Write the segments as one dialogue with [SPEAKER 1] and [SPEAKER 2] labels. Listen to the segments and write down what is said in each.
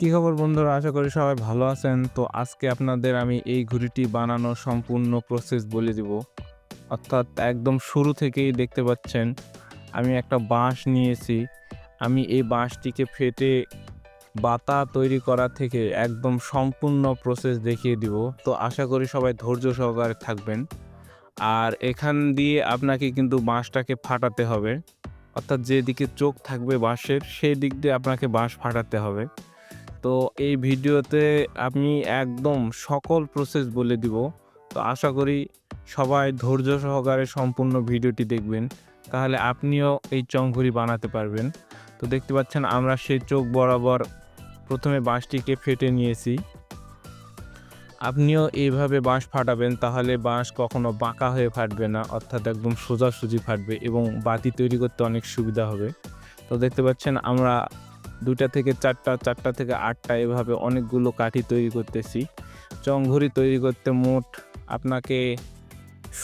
[SPEAKER 1] কী খবর বন্ধুরা? আশা করি সবাই ভালো আছেন। তো আজকে আপনাদের আমি এই ঘুড়িটি বানানোর সম্পূর্ণ প্রসেস বলে দিব। অর্থাৎ একদম শুরু থেকেই দেখতে পাচ্ছেন, আমি একটা বাঁশ নিয়েছি। আমি এই বাঁশটিকে ফেটে বাতা তৈরি করা থেকে একদম সম্পূর্ণ প্রসেস দেখিয়ে দিব। তো আশা করি সবাই ধৈর্য সহকারে থাকবেন। আর এখান দিয়ে আপনাকে কিন্তু বাঁশটাকে ফাটাতে হবে। অর্থাৎ যেদিকে চোখ থাকবে বাঁশের সেই দিক দিয়ে আপনাকে বাঁশ ফাটাতে হবে। তো এই ভিডিওতে আমি একদম সকল প্রসেস বলে দিব। তো আশা করি সবাই ধৈর্য সহকারে সম্পূর্ণ ভিডিওটি দেখবেন। তাহলে আপনিও এই চংঘুরি বানাতে পারবেন। তো দেখতে পাচ্ছেন আমরা সেই চোখ বরাবর প্রথমে বাঁশটিকে ফেটে নিয়েছি। আপনিও এইভাবে বাঁশ ফাটাবেন, তাহলে বাঁশ কখনো বাঁকা হয়ে ফাটবে না, অর্থাৎ একদম সোজাসুজি ফাটবে এবং বাতি তৈরি করতে অনেক সুবিধা হবে। তো দেখতে পাচ্ছেন আমরা দুটা থেকে চারটা চারটা থেকে আটটা এভাবে অনেকগুলো কাঠি তৈরি করতেছি। চংঘড়ি তৈরি করতে মোট আপনাকে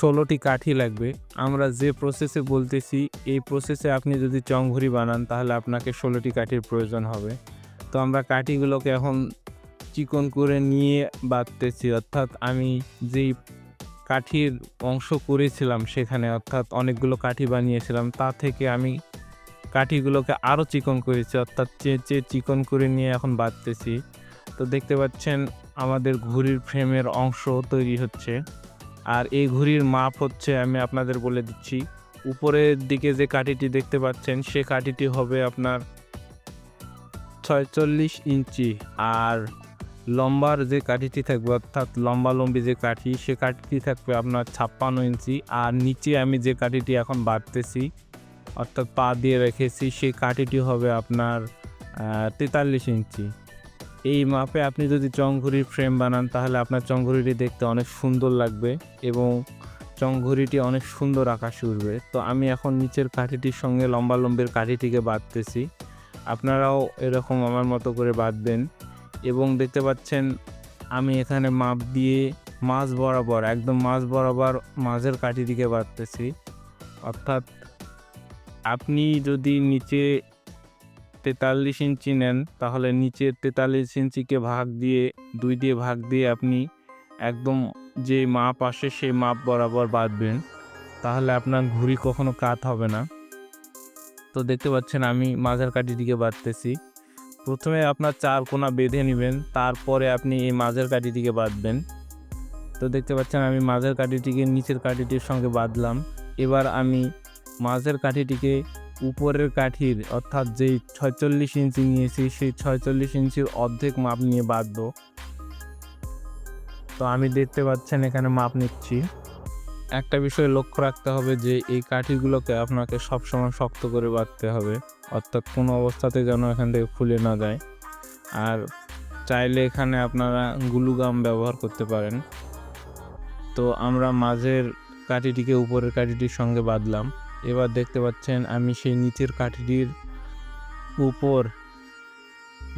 [SPEAKER 1] ষোলোটি কাঠি লাগবে। আমরা যে প্রসেসে বলতেছি, এই প্রসেসে আপনি যদি চংঘড়ি বানান, তাহলে আপনাকে ষোলোটি কাঠির প্রয়োজন হবে। তো আমরা কাঠিগুলোকে এখন চিকন করে নিয়ে বাঁধতেছি, অর্থাৎ আমি যেই কাঠির অংশ করেছিলাম সেখানে, অর্থাৎ অনেকগুলো কাঠি বানিয়েছিলাম, তা থেকে আমি কাঠিগুলোকে আরও চিকন করেছি, অর্থাৎ চেঁচে চিকন করে নিয়ে এখন বাঁধতেছি। তো দেখতে পাচ্ছেন, আমাদের ঘুড়ির ফ্রেমের অংশ তৈরি হচ্ছে। আর এই ঘুড়ির মাপ হচ্ছে, আমি আপনাদের বলে দিচ্ছি, উপরের দিকে যে কাঠিটি দেখতে পাচ্ছেন, সে কাঠিটি হবে আপনার ছয়চল্লিশ ইঞ্চি। আর লম্বার যে কাঠিটি থাকবে, অর্থাৎ লম্বালম্বি যে কাঠি, সে কাঠিটি থাকবে আপনার ছাপ্পান্ন ইঞ্চি। আর নিচে আমি যে কাঠিটি এখন বাড়তেছি অর্থাৎ পা দিয়ে রেখেছি, সেই কাঠিটি হবে আপনার তেতাল্লিশ ইঞ্চি। এই মাপে আপনি যদি চংঘুরির ফ্রেম বানান, তাহলে আপনার চংঘুরিটি দেখতে অনেক সুন্দর লাগবে এবং চংঘুরিটি অনেক সুন্দর আকাশে উঠবে তো আমি এখন নিচের কাঠিটির সঙ্গে লম্বা লম্বের কাঠিটিকে বাঁধতেছি। আপনারাও এরকম আমার মতো করে বাঁধবেন এবং দেখতে পাচ্ছেন আমি এখানে মাপ দিয়ে মাছ বরাবর, একদম মাছ বরাবর মাঝের কাঠিটিকে বাঁধতেছি। অর্থাৎ আপনি যদি নিচে তেতাল্লিশ ইঞ্চি নেন, তাহলে নিচের তেতাল্লিশ ইঞ্চিকে ভাগ দিয়ে, দুই দিয়ে ভাগ দিয়ে আপনি একদম যে মাপ আসে সেই মাপ বরাবর বাঁধবেন। তাহলে আপনার ঘুড়ি কখনো কাত হবে না। তো দেখতে পাচ্ছেন আমি মাঝের কাঠিটিকে বাঁধতেছি। প্রথমে আপনার চার কোনা বেঁধে নেবেন, তারপরে আপনি এই মাঝের কাঠিটিকে বাঁধবেন। তো দেখতে পাচ্ছেন আমি মাঝের কাঠিটিকে নিচের কাঠিটির সঙ্গে বাঁধলাম। এবার আমি মাঝের কাঠিটিকে উপরের কাঠির অর্থাৎ যেই ছয়চল্লিশ ইঞ্চি নিয়েছি, সেই ছয়চল্লিশ ইঞ্চির অর্ধেক মাপ নিয়ে বাঁধবো। তো আমি দেখতে পাচ্ছেন এখানে মাপ নিচ্ছি। একটা বিষয় লক্ষ্য রাখতে হবে যে, এই কাঠিগুলোকে আপনাকে সবসময় শক্ত করে বাঁধতে হবে, অর্থাৎ কোনো অবস্থাতে যেন এখান থেকে খুলে না যায়। আর চাইলে এখানে আপনারা গুলুগাম ব্যবহার করতে পারেন। তো আমরা মাঝের কাঠিটিকে উপরের কাঠিটির সঙ্গে বাঁধলাম। এবার দেখতে পাচ্ছেন আমি সেই নিচের কাঠিটির উপর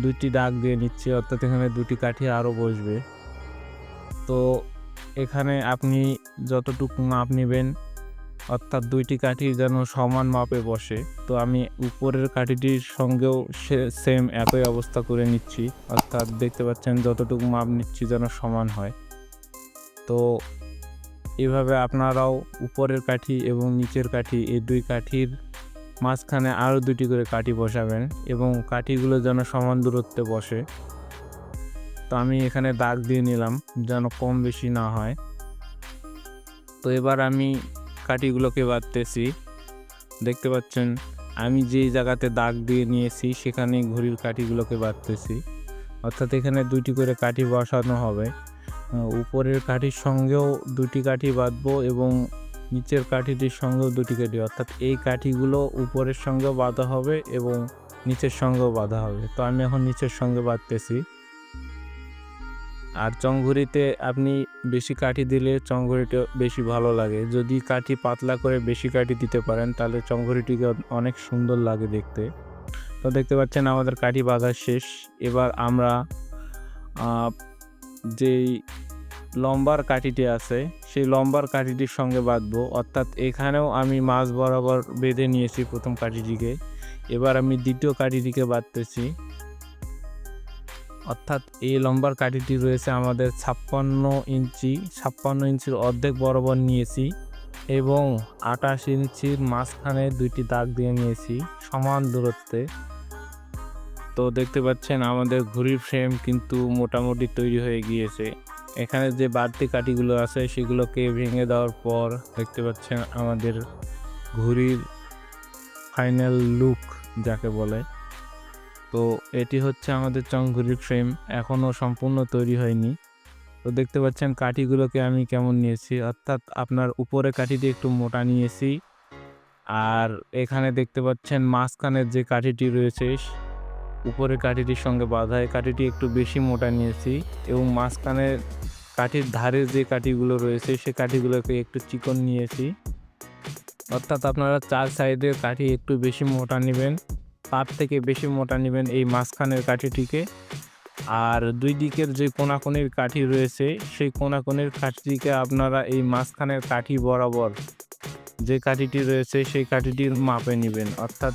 [SPEAKER 1] দুইটি দাগ দিয়ে নিচ্ছি, অর্থাৎ এখানে দুটি কাঠি আরও বসবে। তো এখানে আপনি যতটুকু মাপ নেবেন, অর্থাৎ দুইটি কাঠি যেন সমান মাপে বসে, তো আমি উপরের কাঠিটির সঙ্গেও সেম একই অবস্থা করে নিচ্ছি, অর্থাৎ দেখতে পাচ্ছেন যতটুকু মাপ নিচ্ছি যেন সমান হয়। তো এভাবে আপনারাও উপরের কাঠি এবং নিচের কাঠি, এই দুই কাঠির মাঝখানে আরও দুটি করে কাঠি বসাবেন এবং কাঠিগুলো যেন সমান দূরত্বে বসে। তো আমি এখানে দাগ দিয়ে নিলাম যেন কম বেশি না হয়। তো এবার আমি কাঠিগুলোকে বাঁধতেছি। দেখতে পাচ্ছেন, আমি যেই জায়গাতে দাগ দিয়ে নিয়েছি সেখানে ঘড়ির কাঠিগুলোকে বাঁধতেছি। অর্থাৎ এখানে দুইটি করে কাঠি বসানো হবে। উপরের কাঠির সঙ্গেও দুটি কাঠি বাঁধবো এবং নিচের কাঠিটির সঙ্গেও দুটি কাঠি, অর্থাৎ এই কাঠিগুলো উপরের সঙ্গেও বাঁধা হবে এবং নিচের সঙ্গেও বাঁধা হবে। তো আমি এখন নিচের সঙ্গে বাঁধতেছি। আর চংঘুরিতে আপনি বেশি কাঠি দিলে চংঘুরিটা বেশি ভালো লাগে। যদি কাঠি পাতলা করে বেশি কাঠি দিতে পারেন, তাহলে চংঘুরিটিকে অনেক সুন্দর লাগে দেখতে। তো দেখতে পাচ্ছেন আমাদের কাঠি বাঁধা শেষ। এবার আমরা যেই লম্বার কাঠিটি আছে, সেই লম্বার কাঠিটির সঙ্গে বাঁধবো। অর্থাৎ এখানেও আমি মাছ বরাবর বেঁধে নিয়েছি প্রথম কাঠিটিকে। এবার আমি দ্বিতীয় কাঠিটিকে বাঁধতেছি। অর্থাৎ এই লম্বার কাঠিটি রয়েছে আমাদের ছাপ্পান্ন ইঞ্চি, ছাপ্পান্ন ইঞ্চির অর্ধেক বরাবর নিয়েছি এবং আঠাশ ইঞ্চির মাঝখানে দুইটি দাগ দিয়ে নিয়েছি সমান দূরত্বে। তো দেখতে পাচ্ছেন আমাদের ঘড়ির ফ্রেম কিন্তু মোটামুটি তৈরি হয়ে গিয়েছে। এখানে যে বাড়তি কাঠিগুলো আছে, সেগুলোকে ভেঙে দেওয়ার পর দেখতে পাচ্ছেন আমাদের ঘড়ির ফাইনাল লুক, যাকে বলে। তো এটি হচ্ছে আমাদের চংঘুরির ফ্রেম, এখনও সম্পূর্ণ তৈরি হয়নি। তো দেখতে পাচ্ছেন কাঠিগুলোকে আমি কেমন নিয়েছি, অর্থাৎ আপনার উপরে কাঠিটি একটু মোটা নিয়েছি। আর এখানে দেখতে পাচ্ছেন মাঝখানের যে কাঠিটি রয়েছে উপরে কাঠিটির সঙ্গে বাঁধা, এই কাঠিটি একটু বেশি মোটা নিয়েছি এবং মাঝখানে কাঠির ধারে যে কাঠিগুলো রয়েছে, সে কাঠিগুলোকে একটু চিকন নিয়েছি। অর্থাৎ আপনারা চার সাইডের কাঠি একটু বেশি মোটা নেবেন, তার থেকে বেশি মোটা নেবেন এই মাঝখানের কাঠিটিকে। আর দুই দিকের যে কোনাকুনির কাঠি রয়েছে, সেই কোনাকুনির কাঠিটিকে আপনারা এই মাঝখানের কাঠি বরাবর যে কাঠিটি রয়েছে, সেই কাঠিটির মাপে নেবেন। অর্থাৎ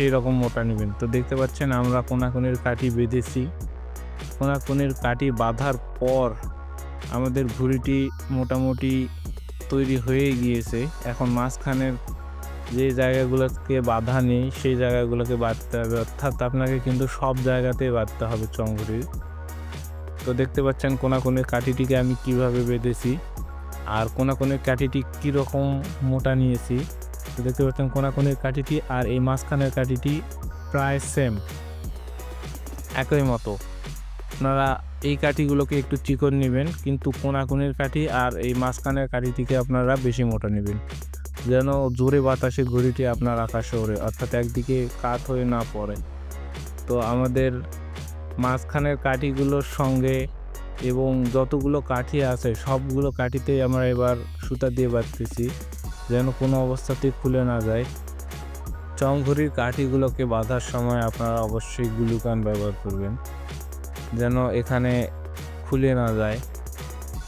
[SPEAKER 1] সেই রকম মোটা নেবেন। তো দেখতে পাচ্ছেন আমরা কোনাকুনির কাঠি বেঁধেছি। কোনাকুনির কাঠি বাঁধার পর আমাদের ঘুড়িটি মোটামুটি তৈরি হয়ে গিয়েছে। এখন মাঝখানের যে জায়গাগুলোকে বাধা নেই, সেই জায়গাগুলোকে বাঁধতে হবে। অর্থাৎ আপনাকে কিন্তু সব জায়গাতেই বাঁধতে হবে চংঘুড়ির তো দেখতে পাচ্ছেন কোনাকুনির কাঠিটিকে আমি কীভাবে বেঁধেছি। আর কোনাকুনির কাঠিটি কীরকম মোটা নিয়েছি। দেখতে পাচ্ছেন কোনাকুনির কাঠিটি আর এই মাঝখানের কাঠিটি প্রায় সেম একই মতো। আপনারা এই কাঠিগুলোকে একটু চিকন নেবেন, কিন্তু কোনাকুনির কাঠি আর এই মাঝখানের কাঠিটিকে আপনারা বেশি মোটা নেবেন, যেন জোরে বাতাসে ঘড়িটি আপনার আকাশে ওড়ে, অর্থাৎ একদিকে কাত হয়ে না পড়ে। তো আমাদের মাঝখানের কাঠিগুলোর সঙ্গে এবং যতগুলো কাঠি আছে, সবগুলো কাঠিতেই আমরা এবার সুতা দিয়ে বাঁধতেছি। যেন কোনো অবস্থাতেই খুলে না যায়। চংঘড়ির কাঠিগুলোকে বাঁধার সময় আপনারা অবশ্যই গ্লুকান ব্যবহার করবেন, যেন এখানে খুলে না যায়।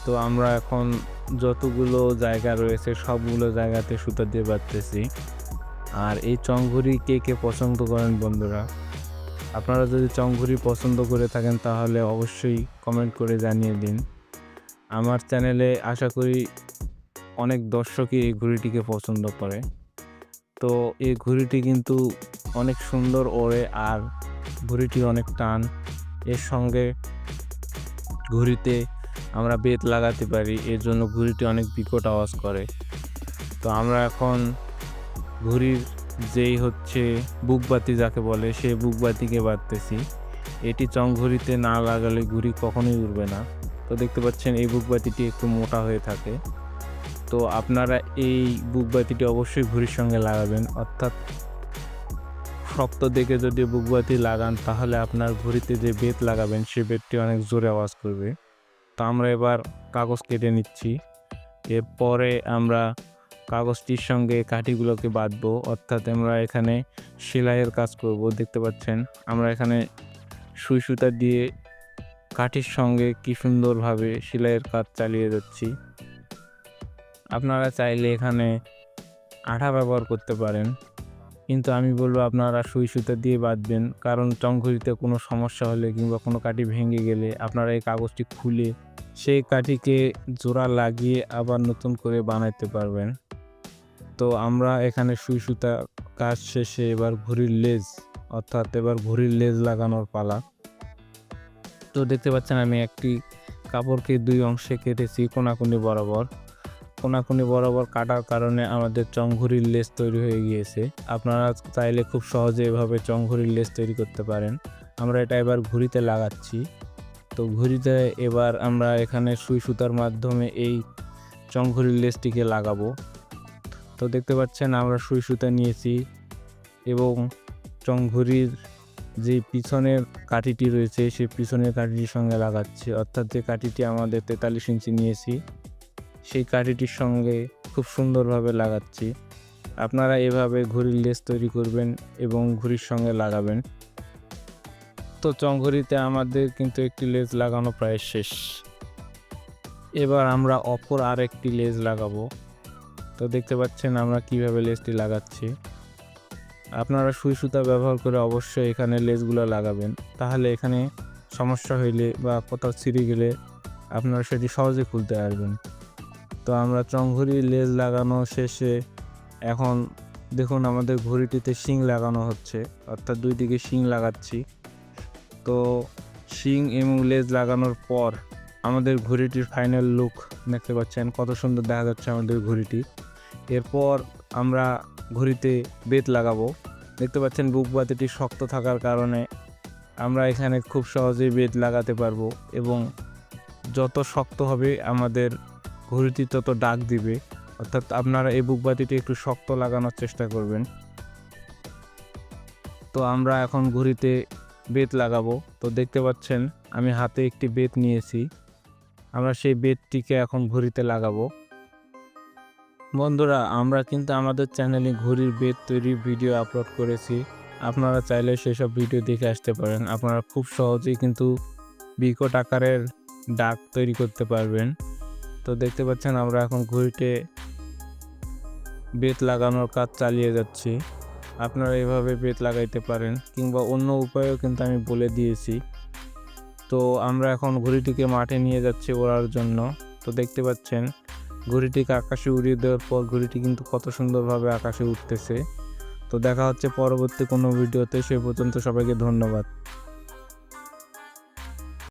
[SPEAKER 1] তো আমরা এখন যতগুলো জায়গা রয়েছে, সবগুলো জায়গাতে সুতা দিয়ে বাঁধতেছি। আর এই চংঘুরি কে কে পছন্দ করেন বন্ধুরা? আপনারা যদি চংঘুরি পছন্দ করে থাকেন, তাহলে অবশ্যই কমেন্ট করে জানিয়ে দিন। আমার চ্যানেলে আশা করি অনেক দর্শকই এই ঘুড়িটিকে পছন্দ করে। তো এই ঘুড়িটি কিন্তু অনেক সুন্দর ওড়ে আর ঘুড়িটি অনেক টান। এর সঙ্গে ঘুড়িতে আমরা বেত লাগাতে পারি, এর জন্য ঘুড়িটি অনেক বিকট আওয়াজ করে। তো আমরা এখন ঘুড়ির যেই হচ্ছে বুকবাতি যাকে বলে সেই বুকবাতিকে বাঁধতেছি। এটি চংঘুড়িতে না লাগালে ঘুড়ি কখনোই উড়বে না। তো দেখতে পাচ্ছেন এই বুকবাতিটি একটু মোটা হয়ে থাকে। তো আপনারা এই বুকবাতিটি অবশ্যই ঘুড়ির সঙ্গে লাগাবেন, অর্থাৎ শক্ত দেখে যদি বুকবাতি লাগান, তাহলে আপনার ঘুড়িতে যে বেত লাগাবেন, সে বেতটি অনেক জোরে আওয়াজ করবে। তো আমরা এবার কাগজ কেটে নিচ্ছি। এরপরে আমরা কাগজটির সঙ্গে কাঠিগুলোকে বাঁধবো, অর্থাৎ আমরা এখানে সেলাইয়ের কাজ করব, দেখতে পাচ্ছেন। আমরা এখানে সুই সুতা দিয়ে কাঠির সঙ্গে কি সুন্দরভাবে সেলাইয়ের কাজ চালিয়ে যাচ্ছি। আপনারা চাইলে এখানে আঠা ব্যবহার করতে পারেন। কিন্তু আমি বলব আপনারা সুই সুতা দিয়ে বাঁধবেন, কারণ চংঘুরিতে কোনো সমস্যা হলে কিংবা কোনো কাঠি ভেঙে গেলে আপনারা এই কাগজটি খুলে সেই কাঠিকে জোড়া লাগিয়ে আবার নতুন করে বানাইতে পারবেন। তো আমরা এখানে সুই সুতা কাজ শেষে এবার ঘুড়ির লেজ, অর্থাৎ এবার ঘুড়ির লেজ লাগানোর পালা। তো দেখতে পাচ্ছেন আমি একটি কাপড়কে দুই অংশে কেটেছি কোনাকুনি বরাবর। কোনাকুনি বরাবর কাটার কারণে আমাদের চংঘুরির লেস তৈরি হয়ে গিয়েছে। আপনারা চাইলে খুব সহজে এভাবে চংঘুরির লেস তৈরি করতে পারেন। আমরা এটা এবার ঘুড়িতে লাগাচ্ছি। তো ঘুড়িতে এবার আমরা এখানে সুই সুতার মাধ্যমে এই চংঘুরির লেসটিকে লাগাবো। তো দেখতে পাচ্ছেন আমরা সুই সুতা নিয়েছি এবং চংঘুরির যে পিছনের কাঠিটি রয়েছে, সেই পিছনের কাঠিটির সঙ্গে লাগাচ্ছি। অর্থাৎ যে কাঠিটি আমাদের তেতাল্লিশ ইঞ্চি নিয়েছি সেই কাঠিটির সঙ্গে খুব সুন্দরভাবে লাগাচ্ছি। আপনারা এভাবে ঘুড়ির লেস তৈরি করবেন এবং ঘুড়ির সঙ্গে লাগাবেন। তো চংঘুরিতে আমাদের কিন্তু একটি লেজ লাগানো প্রায় শেষ। এবার আমরা অপর আর একটি লেজ লাগাবো। তো দেখতে পাচ্ছেন আমরা কীভাবে লেজটি লাগাচ্ছি। আপনারা সুই সুতা ব্যবহার করে অবশ্যই এখানে লেজগুলো লাগাবেন। তাহলে এখানে সমস্যা হইলে বা কোথাও ছিঁড়ে গেলে আপনারা সেটি সহজে খুলতে পারবেন। তো আমরা চং ঘড়ি লেজ লাগানো শেষে এখন দেখুন আমাদের ঘড়িটিতে শিং লাগানো হচ্ছে, অর্থাৎ দুই দিকে শিং লাগাচ্ছি। তো শিং এবং লেজ লাগানোর পর আমাদের ঘড়িটির ফাইনাল লুক দেখতে পাচ্ছেন, কত সুন্দর দেখা যাচ্ছে আমাদের ঘড়িটি। এরপর আমরা ঘড়িতে বেত লাগাবো। দেখতে পাচ্ছেন বুক বাতিটি শক্ত থাকার কারণে আমরা এখানে খুব সহজেই বেত লাগাতে পারব এবং যত শক্ত হবে আমাদের ঘড়িটি তত ডাক দিবে। অর্থাৎ আপনারা এই বুক বাতিটি একটু শক্ত লাগানোর চেষ্টা করবেন। তো আমরা এখন ঘড়িতে বেত লাগাবো। তো দেখতে পাচ্ছেন, আমি হাতে একটি বেত নিয়েছি। আমরা সেই বেতটিকে এখন ঘড়িতে লাগাবো। বন্ধুরা, আমরা কিন্তু আমাদের চ্যানেলে ঘড়ির বেত তৈরির ভিডিও আপলোড করেছি। আপনারা চাইলে সেসব ভিডিও দেখে আসতে পারেন। আপনারা খুব সহজেই কিন্তু বিকট আকারের ডাক তৈরি করতে পারবেন। তো দেখতে পাচ্ছেন আমরা এখন ঘড়িতে বেত লাগানোর কাজ চালিয়ে যাচ্ছি। আপনারা এভাবে বেত লাগাইতে পারেন কিংবা অন্য উপায়েও কিন্তু আমি বলে দিয়েছি। তো আমরা এখন ঘড়িটিকে মাঠে নিয়ে যাচ্ছি ওড়ার জন্য। তো দেখতে পাচ্ছেন ঘড়িটিকে আকাশে উড়িয়ে দেওয়ার পর ঘড়িটি কিন্তু কত সুন্দরভাবে আকাশে উঠতেছে তো দেখা হচ্ছে পরবর্তী কোনো ভিডিওতে, সে পর্যন্ত সবাইকে ধন্যবাদ।